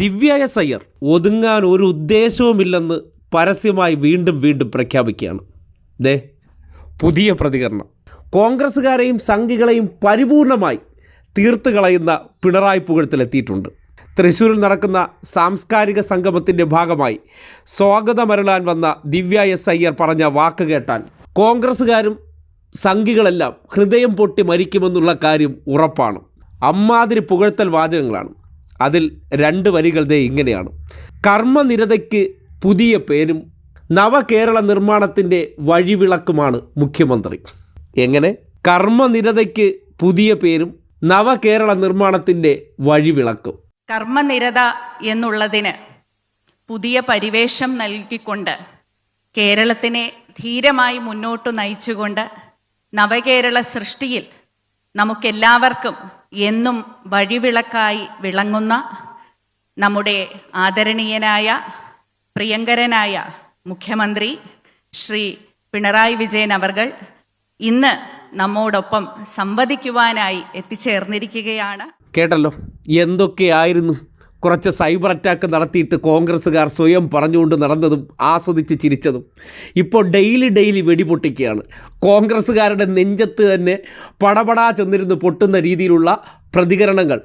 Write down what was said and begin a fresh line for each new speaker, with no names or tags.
ദിവ്യ S Iyer ഒതുങ്ങാൻ ഒരു ഉദ്ദേശവുമില്ലെന്ന് പരസ്യമായി വീണ്ടും വീണ്ടും പ്രഖ്യാപിക്കുകയാണ്. ദേ പുതിയ പ്രതികരണം. കോൺഗ്രസ്സുകാരെയും സംഘികളെയും പരിപൂർണമായി തീർത്ത് കളയുന്ന പിണറായി പുകഴത്തിലെത്തിയിട്ടുണ്ട്. തൃശ്ശൂരിൽ നടക്കുന്ന സാംസ്കാരിക സംഗമത്തിന്റെ ഭാഗമായി സ്വാഗതമരുളാൻ വന്ന ദിവ്യ എസ് അയ്യർ പറഞ്ഞ വാക്ക് കേട്ടാൽ കോൺഗ്രസ്സുകാരും സംഘികളെല്ലാം ഹൃദയം പൊട്ടി മരിക്കുമെന്നുള്ള കാര്യം ഉറപ്പാണ്. അമ്മാതിരി പുകഴ്ത്തൽ വാചകങ്ങളാണ്. അതിൽ രണ്ട് വരികൾ ദേ ഇങ്ങനെയാണ്. കർമ്മനിരതയ്ക്ക് പുതിയ പേരും നവകേരള നിർമ്മാണത്തിന്റെ വഴിവിളക്കുമാണ് മുഖ്യമന്ത്രി. എങ്ങനെ? കർമ്മനിരതയ്ക്ക് പുതിയ പേരും നവകേരള നിർമ്മാണത്തിന്റെ വഴിവിളക്കും.
കർമ്മനിരത എന്നുള്ളതിന് പുതിയ പരിവേഷം നൽകിക്കൊണ്ട് കേരളത്തിനെ ധീരമായി മുന്നോട്ട് നയിച്ചുകൊണ്ട് നവകേരള സൃഷ്ടിയിൽ നമുക്കെല്ലാവർക്കും എന്നും വഴിവിളക്കായി വിളങ്ങുന്ന നമ്മുടെ ആദരണീയനായ പ്രിയങ്കരനായ മുഖ്യമന്ത്രി ശ്രീ പിണറായി വിജയൻ അവർകൾ ഇന്ന് നമ്മോടൊപ്പം സംവദിക്കുവാനായി എത്തിച്ചേർന്നിരിക്കുകയാണ്.
കേട്ടല്ലോ എന്തൊക്കെയായിരുന്നു? കുറച്ച് സൈബർ അറ്റാക്ക് നടത്തിയിട്ട് കോൺഗ്രസ്സുകാർ സ്വയം പറഞ്ഞുകൊണ്ട് നടന്നതും ആസ്വദിച്ച് ചിരിച്ചതും ഇപ്പോൾ ഡെയിലി ഡെയിലി വെടിപൊട്ടിക്കുകയാണ്. കോൺഗ്രസ്സുകാരുടെ നെഞ്ചത്ത് തന്നെ പടപടാ ചെന്നിരുന്ന് പൊട്ടുന്ന രീതിയിലുള്ള പ്രതികരണങ്ങൾ.